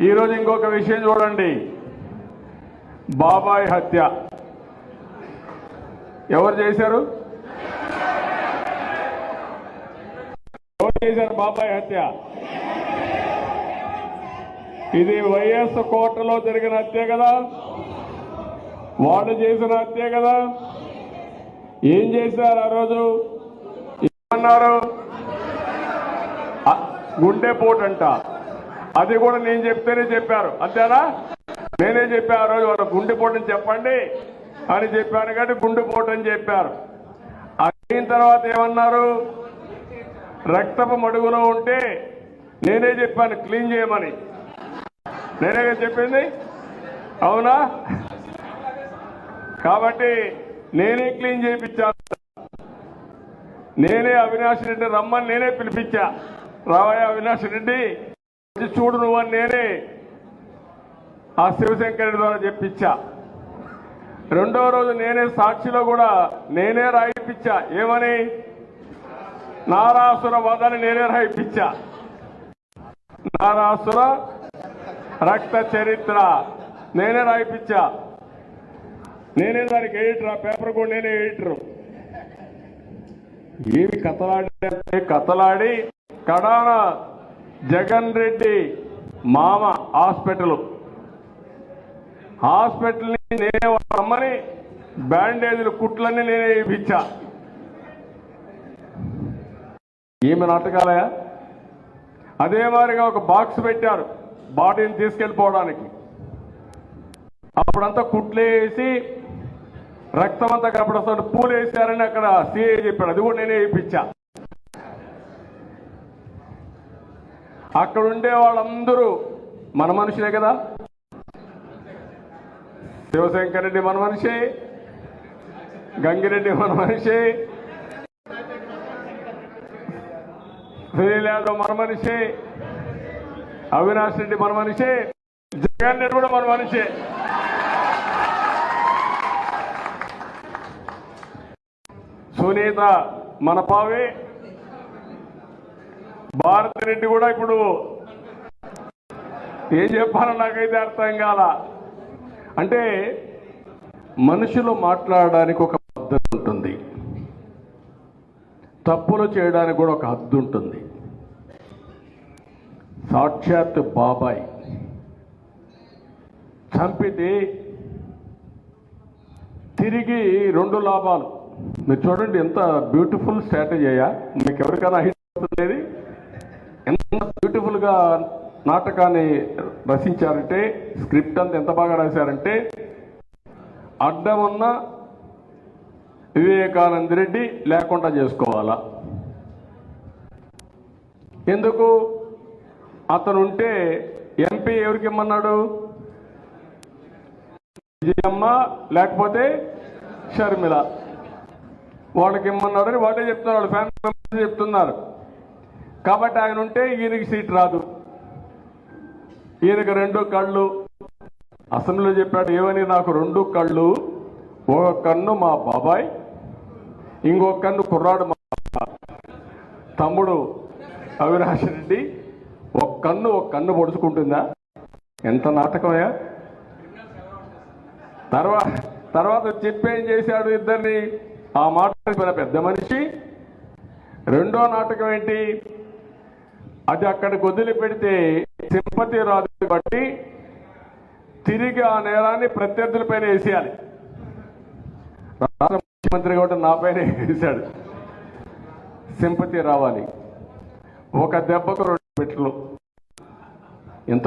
ఈరోజు ఇంకొక విషయం చూడండి. బాబాయ్ హత్య. ఎవరు చేశారు? ఎవరు చేశారు బాబాయ్ హత్య? ఇది వైఎస్ కోటలో జరిగిన హత్య కదా. వాళ్ళు చేసిన హత్య కదా. ఏం చేశారు ఆ రోజు? ఏమన్నారు? గుండెపోటంట అది కూడా నేను చెప్తేనే చెప్పారు. అంతేనా? నేనే చెప్పారు ఆ రోజు వాళ్ళు గుండెపోటని చెప్పండి అని చెప్పాను కాబట్టి గుండెపోటని అని చెప్పారు. అయిన తర్వాత ఏమన్నారు? రక్తపు మడుగులో ఉంటే నేనే చెప్పాను క్లీన్ చేయమని. నేనే చెప్పింది? అవునా? కాబట్టి నేనే క్లీన్ చేయించాను నేనే అవినాష్ రెడ్డి రమ్మని నేనే పిలిపించా. రావయ్య అవినాష్ రెడ్డి చూడు నువ్వని నేనే ఆ శివశంకర్ ద్వారా చెప్పించా. రెండో రోజు నేనే సాక్షిలో కూడా నేనే రాయిపించా. ఏమని? నారాసుర వదని నేనే రాయిపించా. నారాసుర రక్త చరిత్ర నేనే రాయిపించా. నేనే దానికి ఎడిటర్ ఆ పేపర్ కూడా నేనే ఎడిటర్. ఏమి కథలాడి కథలాడి కడాన జగన్ రెడ్డి మామ హాస్పిటల్. హాస్పిటల్ని నేనే అమ్మని బ్యాండేజీలు కుట్లన్నీ నేనే ఇప్పించా. ఈమె నాటకాలయా? అదే మాదిరిగా ఒక బాక్స్ పెట్టారు బాడీని తీసుకెళ్ళిపోవడానికి. అప్పుడంతా కుట్లేసి రక్తం అంతా కనపడస్తాడు పూలు వేసారని అక్కడ సిఐ చెప్పాడు. అది కూడా నేనే వేయించా అక్కడ ఉండే వాళ్ళందరూ మన మనుషులే కదా? శివశంకర్ రెడ్డి మన మనిషి గంగిరెడ్డి మన మనిషి సునీల్ యాదవ్ మన మనిషి అవినాష్ రెడ్డి మన మనిషి జగన్ రెడ్డి కూడా మన మనిషి. సునీత మన పావే భారతిరెడ్డి కూడా ఇప్పుడు ఏం చెప్పాలో నాకైతే అర్థం కాల. అంటే మనుషులు మాట్లాడడానికి ఒక పద్ధతి ఉంటుంది. తప్పులు చేయడానికి కూడా ఒక హద్దు ఉంటుంది. సాక్షాత్ బాబాయ్ చంపితే తిరిగి రెండు లాభాలు. మీరు చూడండి ఎంత బ్యూటిఫుల్ స్ట్రాటజీ అయ్యా. మీకు ఎవరికైనా హిట్ అవుతుంది ఎంత బ్యూటిఫుల్గా నాటకాన్ని రచించారంటే స్క్రిప్ట్ అంతా ఎంత బాగా రాశారంటే అడ్డం ఉన్న వివేకానంద రెడ్డి లేకుండా చేసుకోవాలా. ఎందుకు? అతను ఉంటే ఎంపీ ఎవరికి ఇమ్మన్నాడు? విజయమ్మ లేకపోతే షర్మిల. వాళ్ళకి ఇమ్మన్నాడని వాళ్ళే చెప్తున్నారు వాళ్ళ ఫ్యామిలీ మెంబర్స్ చెప్తున్నారు. కాబట్టి ఆయన ఉంటే ఈయనకి సీట్ రాదు. ఈయనకి రెండు కళ్ళు. అసెంబ్లీలో చెప్పాడు ఏమని? నాకు రెండు కళ్ళు ఒక కన్ను మా బాబాయ్ ఇంకొక కన్ను కుర్రాడు మా తమ్ముడు అవినాష్ రెడ్డి ఒక కన్ను ఒక కన్ను పొడుచుకుంటుందా? ఎంత నాటకమయ్యా తర్వాత తర్వాత చెప్పేం చేశాడు ఇద్దరిని? ఆ మాట పెద్ద మనిషి రెండో నాటకం ఏంటి? అది అక్కడికి వదిలిపెడితే సింపతి రాదు బట్టి తిరిగి ఆ నేరాన్ని ప్రత్యర్థులపైన వేసేయాలి. రాష్ట్ర ముఖ్యమంత్రి కూడా నా పైన వేశాడు. సింపతి రావాలి. ఒక దెబ్బకు రెండు పెట్లు ఎంత